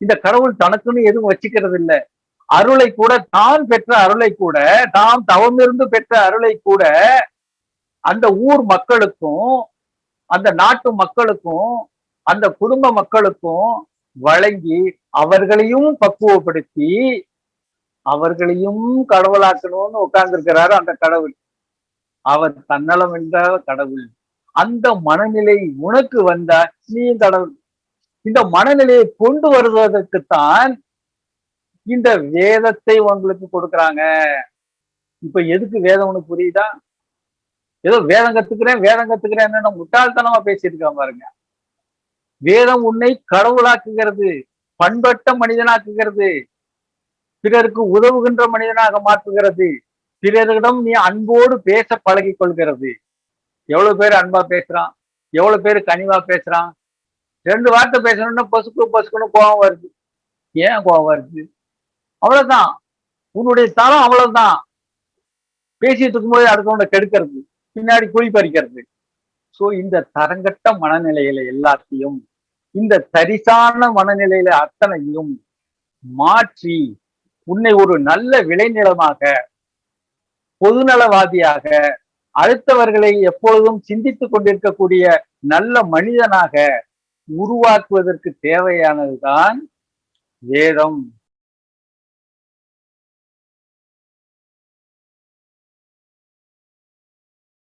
இந்த கடவுள் தனக்குன்னு எதுவும் வச்சுக்கிறது இல்லை அருளை கூட தான் பெற்ற அருளை கூட தாம் தவமிருந்து பெற்ற அருளை கூட அந்த ஊர் மக்களுக்கும் அந்த நாட்டு மக்களுக்கும் அந்த குடும்ப மக்களுக்கும் வழங்கி அவர்களையும் பக்குவப்படுத்தி அவர்களையும் கடவுளாக்கணும்னு உட்கார்ந்துருக்கிறாரு அந்த கடவுள். அவர் தன்னலம் என்ற கடவுள். அந்த மனநிலை உனக்கு வந்தா நீயும் கடவுள். இந்த மனநிலையை கொண்டு வருவதற்குத்தான் இந்த வேதத்தை உங்களுக்கு கொடுக்குறாங்க. இப்ப எதுக்கு வேதம் உனக்கு புரியுதா? ஏதோ வேதம் கத்துக்கிறேன் வேதம் கத்துக்கிறேன் முட்டாள்தனமா பேசியிருக்கா பாருங்க. வேதம் உன்னை கடவுளாக்குகிறது பண்பட்ட மனிதனாக்குகிறது பிறருக்கு உதவுகின்ற மனிதனாக மாற்றுகிறது பிறரிடம் நீ அன்போடு பேச பழகி கொள்கிறது. எவ்வளவு பேர் அன்பா பேசுறான்? எவ்வளவு பேர் கனிவா பேசுறான்? ரெண்டு வார்த்தை பேசணும்னா பசுக்கு பசுக்குன்னு கோவம் வருது. ஏன் கோவம் வருது? அவ்வளவுதான். உன்னுடைய தரம் அவ்வளவுதான். பேசிட்டு இருக்கும்போது அடுத்தவங்க கெடுக்கிறது. பின்னாடி குழி பறிக்கிறது. சோ இந்த தரங்கட்ட மனநிலையில எல்லாத்தையும் இந்த தரிசான மனநிலையில அத்தனையும் மாற்றி உன்னை ஒரு நல்ல விளைநிலமாக பொதுநலவாதியாக அடுத்தவர்களை எப்பொழுதும் சிந்தித்துக் கொண்டிருக்கக்கூடிய நல்ல மனிதனாக உருவாக்குவதற்கு தேவையானதுதான் வேதம்.